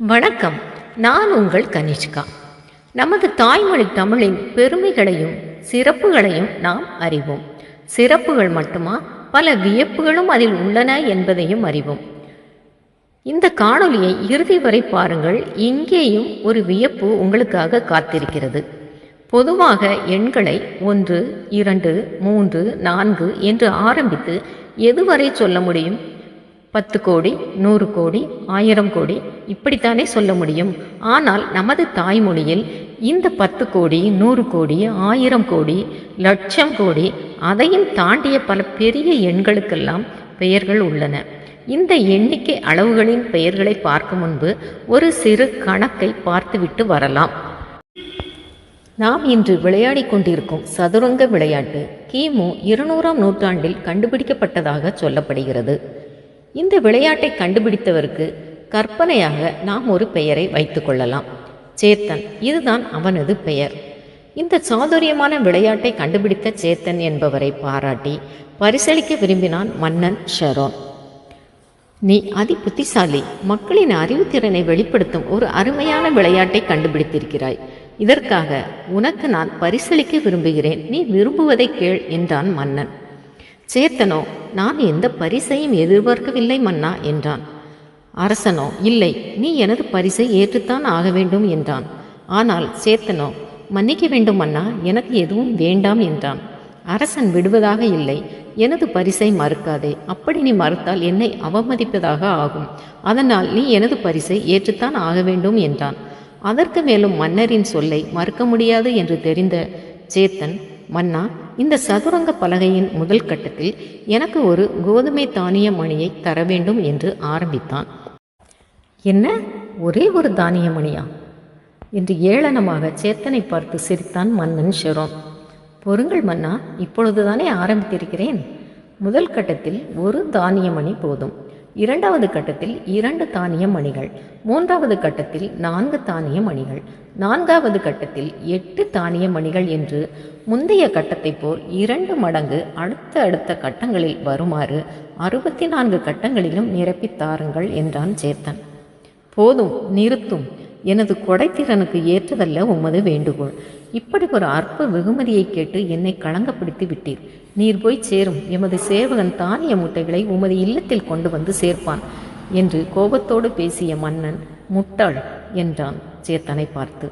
வணக்கம். நான் உங்கள் கனிஷ்கா. நமது தாய்மொழி தமிழின் பெருமைகளையும் சிறப்புகளையும் நாம் அறிவோம். சிறப்புகள் மட்டுமா? பல வியப்புகளும் அதில் உள்ளன என்பதையும் அறிவோம். இந்த காணொலியை இறுதி வரை பாருங்கள். இங்கேயும் ஒரு வியப்பு உங்களுக்காக காத்திருக்கிறது. பொதுவாக எண்களை ஒன்று இரண்டு மூன்று நான்கு என்று ஆரம்பித்து எதுவரை சொல்ல முடியும்? பத்து கோடி நூறு கோடி ஆயிரம் கோடி இப்படித்தானே சொல்ல முடியும். ஆனால் நமது தாய்மொழியில் இந்த பத்து கோடி நூறு கோடி ஆயிரம் கோடி லட்சம் கோடி அதையும் தாண்டிய பல பெரிய எண்களுக்கெல்லாம் பெயர்கள் உள்ளன. இந்த எண்ணிக்கை அளவுகளின் பெயர்களை பார்க்கும் முன்பு ஒரு சிறு கணக்கை பார்த்துவிட்டு வரலாம். நாம் இன்று விளையாடி கொண்டிருக்கும் சதுரங்க விளையாட்டு கிமு இருநூறாம் நூற்றாண்டில் கண்டுபிடிக்கப்பட்டதாக சொல்லப்படுகிறது. இந்த விளையாட்டை கண்டுபிடித்தவருக்கு கற்பனையாக நாம் ஒரு பெயரை வைத்துக்கொள்ளலாம் சேத்தன் இதுதான் அவனது பெயர். இந்த சாதுரியமான விளையாட்டை கண்டுபிடித்த சேத்தன் என்பவரை பாராட்டி பரிசளிக்க விரும்பினான் மன்னன் ஷெரோன். நீ அதி புத்திசாலி மக்களின் அறிவுத்திறனை வெளிப்படுத்தும் ஒரு அருமையான விளையாட்டை கண்டுபிடித்திருக்கிறாய். இதற்காக உனக்கு நான் பரிசளிக்க விரும்புகிறேன். நீ விரும்புவதை கேள் என்றான் மன்னன். சேத்தனோ நான் எந்த பரிசையும் எதிர்பார்க்கவில்லை மன்னா என்றான். அரசனோ இல்லை நீ எனது பரிசை ஏற்றுத்தான் ஆக வேண்டும் என்றான். ஆனால் சேத்தனோ மன்னிக்க வேண்டும் மன்னா எனக்கு எதுவும் வேண்டாம் என்றான். அரசன் விடுவதாக இல்லை எனது பரிசை மறுக்காதே அப்படி நீ மறுத்தால் என்னை அவமதிப்பதாக ஆகும். அதனால் நீ எனது பரிசை ஏற்றுத்தான் ஆக வேண்டும் என்றான். அதற்கு மேலும் மன்னரின் சொல்லை மறுக்க முடியாது என்று தெரிந்த சேத்தன் மன்னா இந்த சதுரங்க பலகையின் முதல் கட்டத்தில் எனக்கு ஒரு கோதுமை தானிய மணியை தர வேண்டும் என்று ஆரம்பித்தான். என்ன? ஒரே ஒரு தானிய மணியா? என்று ஏளனமாக சேத்தனை பார்த்து சிரித்தான் மன்னன் ஷெரோன். பொருங்கள் மன்னா இப்பொழுதுதானே ஆரம்பித்திருக்கிறேன். முதல் கட்டத்தில் ஒரு தானிய மணி போதும். இரண்டாவது கட்டத்தில் இரண்டு தானிய மணிகள் மூன்றாவது கட்டத்தில் நான்கு தானிய மணிகள் நான்காவது கட்டத்தில் எட்டு தானிய மணிகள் என்று முந்தைய கட்டத்தைப் போல் இரண்டு மடங்கு அடுத்த அடுத்த கட்டங்களில் வருமாறு அறுபத்தி நான்கு கட்டங்களிலும் நிரப்பித் தாருங்கள் என்றான் சேத்தன். போதும் நிறுத்தும். எனது கொடைத்திறனுக்கு ஏற்றதல்ல உமது வேண்டுகோள். இப்படி ஒரு அற்ப வெகுமதியை கேட்டு என்னை களங்கப்படுத்தி விட்டீர். நீர் போய் சேரும். எமது சேவகன் தானிய முட்டைகளை உமது இல்லத்தில் கொண்டு வந்து சேர்ப்பான் என்று கோபத்தோடு பேசிய மன்னன் முட்டாள் என்றான் சேத்தனை பார்த்து.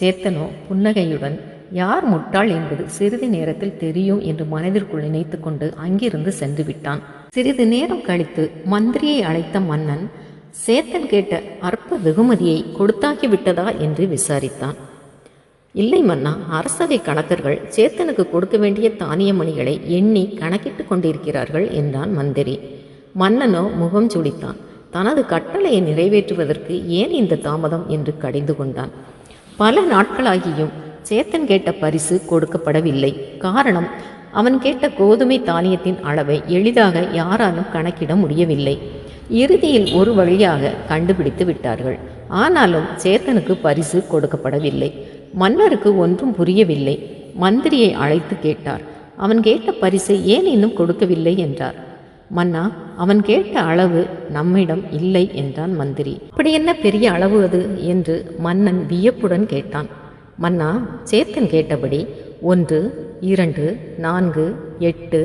சேத்தனோ புன்னகையுடன் யார் முட்டாள் என்பது சிறிது நேரத்தில் தெரியும் என்று மனதிற்குள் நினைத்து கொண்டு அங்கிருந்து சென்று விட்டான். சிறிது நேரம் கழித்து மந்திரியை அழைத்த மன்னன் சேத்தன் கேட்ட அற்ப வெகுமதியை கொடுத்தாகிவிட்டதா என்று விசாரித்தான். இல்லை மன்னா அரசவை கணக்கர்கள் சேத்தனுக்கு கொடுக்க வேண்டிய தானிய மணிகளை எண்ணி கணக்கிட்டு கொண்டிருக்கிறார்கள் என்றான் மந்திரி. மன்னனோ முகம் சுடித்தான் தனது கட்டளையை நிறைவேற்றுவதற்கு ஏன் இந்த தாமதம் என்று கடிந்து கொண்டான். பல நாட்களாகியும் சேத்தன் கேட்ட பரிசு கொடுக்கப்படவில்லை. காரணம் அவன் கேட்ட கோதுமை தானியத்தின் அளவை எளிதாக யாராலும் கணக்கிட முடியவில்லை. இறுதியில் ஒரு வழியாக கண்டுபிடித்து விட்டார்கள். ஆனாலும் சேத்தனுக்கு பரிசு கொடுக்கப்படவில்லை. மன்னருக்கு ஒன்றும் புரியவில்லை. மந்திரியை அழைத்து கேட்டார். அவன் கேட்ட பரிசை ஏன் இன்னும் கொடுக்கவில்லை என்றார். மன்னா அவன் கேட்ட அளவு நம்மிடம் இல்லை என்றான் மந்திரி. அப்படி என்ன பெரிய அளவு அது? என்று மன்னன் வியப்புடன் கேட்டான். மன்னா சேத்தன் கேட்டபடி ஒன்று இரண்டு நான்கு எட்டு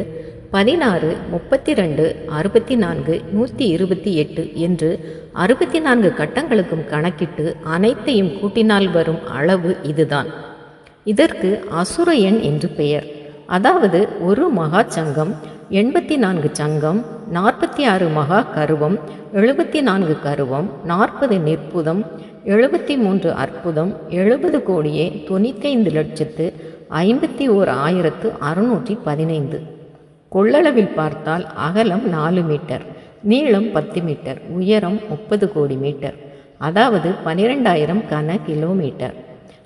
பதினாறு முப்பத்தி ரெண்டு அறுபத்தி நான்கு நூற்றி இருபத்தி எட்டு என்று அறுபத்தி நான்கு கட்டங்களுக்கும் கணக்கிட்டு அனைத்தையும் கூட்டினால் வரும் அளவு இதுதான். இதற்கு அசுர எண் என்று பெயர். அதாவது ஒரு மகா சங்கம் எண்பத்தி நான்கு சங்கம் நாற்பத்தி ஆறு மகா கருவம் எழுபத்தி நான்கு கருவம் நாற்பது நிற்புதம் எழுபத்தி மூன்று அற்புதம் எழுபது கோடியே தொண்ணூத்தைந்து லட்சத்து ஐம்பத்தி ஓர் ஆயிரத்து அறுநூற்றி பதினைந்து. கொள்ளளவில் பார்த்தால் அகலம் நாலு மீட்டர் நீளம் பத்து மீட்டர் உயரம் முப்பது கோடி மீட்டர் அதாவது பனிரெண்டாயிரம் கன கிலோமீட்டர்.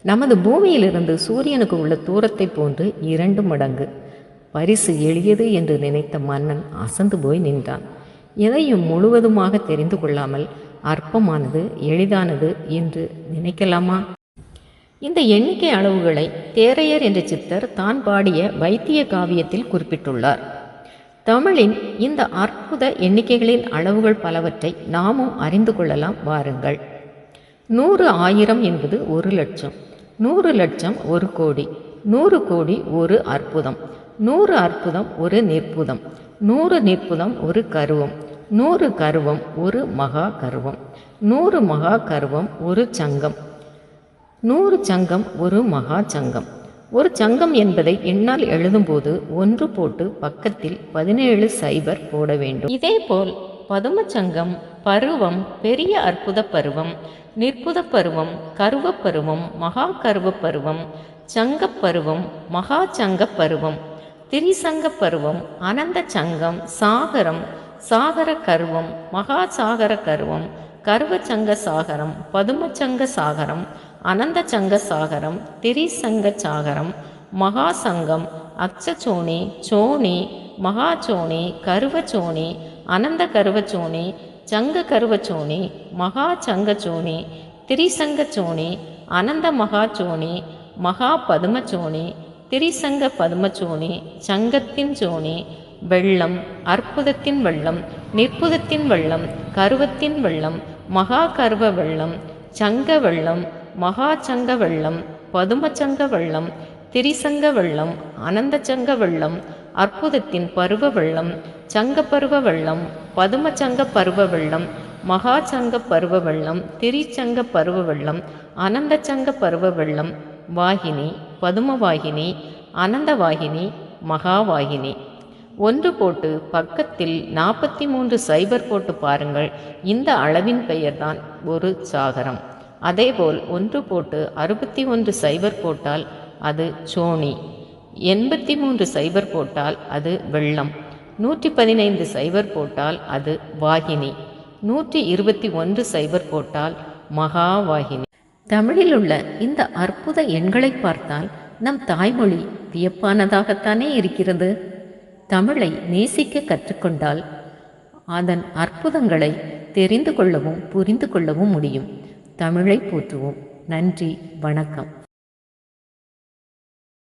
நமது பூமியிலிருந்து சூரியனுக்கு உள்ள தூரத்தை போன்று இரண்டு மடங்கு. பரிசு எளியது என்று நினைத்த மன்னன் அசந்து போய் நின்றான். எதையும் முழுவதுமாக தெரிந்து கொள்ளாமல் அற்பமானது எளிதானது என்று நினைக்கலாமா? இந்த எண்ணிக்கை அளவுகளை தேரையர் என்ற சித்தர் தான் பாடிய வைத்திய காவியத்தில் குறிப்பிட்டுள்ளார். தமிழின் இந்த அற்புத எண்ணிக்கைகளின் அளவுகள் பலவற்றை நாமும் அறிந்து கொள்ளலாம் வாருங்கள். நூறு ஆயிரம் என்பது ஒரு லட்சம் நூறு லட்சம் ஒரு கோடி நூறு கோடி ஒரு அற்புதம் நூறு அற்புதம் ஒரு நிற்புதம் நூறு நிற்புதம் ஒரு கருவம் நூறு கருவம் ஒரு மகா கருவம் நூறு மகா கருவம் ஒரு சங்கம். நூறு சங்கம் ஒரு மகா சங்கம். ஒரு சங்கம் என்பதை என்னால் எழுதும்போது ஒன்று போட்டு பக்கத்தில் பதினேழு சைபர் போட வேண்டும். இதேபோல் பதும சங்கம் பருவம் பெரிய அற்புத பருவம் நிற்புத பருவம் கருவப்பருவம் மகா கருவப்பருவம் பருவம் சங்கப் பருவம் மகா சங்கப் பருவம் திரிசங்க பருவம் அனந்த சங்கம் சாகரம் சாகர கருவம் மகா சாகர கருவம் கருவச்சங்க சாகரம் பதுமச்சங்க சாகரம் அனந்த சங்க சாகரம் திரிசங்க சாகரம் மகா சங்கம் அக்ஷச்சோனி சோனி மகாச்சோனி கருவச்சோனி அனந்த கருவச்சோனி சங்க கருவச்சோனி மகா சங்கச்சோனி திரிசங்கச்சோனி அனந்த மகாச்சோனி மகா பதுமச்சோனி திரிசங்க பதுமச்சோனி சங்கத்தின் சோனி வெள்ளம் அற்புதத்தின் வெள்ளம் நிற்புதத்தின் வெள்ளம் கருவத்தின் வெள்ளம் மகா கருவ வெள்ளம் சங்க வெள்ளம் மகாச்சங்க வெள்ளம் பதுமச்சங்க வெள்ளம் திரிசங்க வெள்ளம் அனந்த சங்க வெள்ளம் அற்புதத்தின் பருவ வெள்ளம் சங்க பருவ வெள்ளம் பதுமச்சங்க பருவ வெள்ளம் மகாச்சங்க பருவ வெள்ளம் திரிச்சங்க பருவ வெள்ளம் அனந்த சங்க பருவ வெள்ளம் வாகினி பதுமவாகினி அனந்தவாகினி மகாவாகினி. ஒன்று போட்டு பக்கத்தில் நாற்பத்தி மூன்று சைபர் போட்டு பாருங்கள். இந்த அளவின் பெயர்தான் ஒரு சாகரம். அதேபோல் ஒன்று போட்டு அறுபத்தி ஒன்று சைபர் போட்டால் அது சோனி எண்பத்தி மூன்று சைபர் போட்டால் அது வெள்ளம். நூற்றி பதினைந்து சைபர் போட்டால் அது வாகினி. நூற்றி இருபத்தி ஒன்று சைபர் போட்டால் மகாவாகினி. தமிழில் உள்ள இந்த அற்புத எண்களை பார்த்தால் நம் தாய்மொழி வியப்பானதாகத்தானே இருக்கிறது. தமிழை நேசிக்க கற்றுக்கொண்டால் அதன் அற்புதங்களை தெரிந்து கொள்ளவும் புரிந்து கொள்ளவும் முடியும். தமிழை போற்றுவோம். நன்றி வணக்கம்.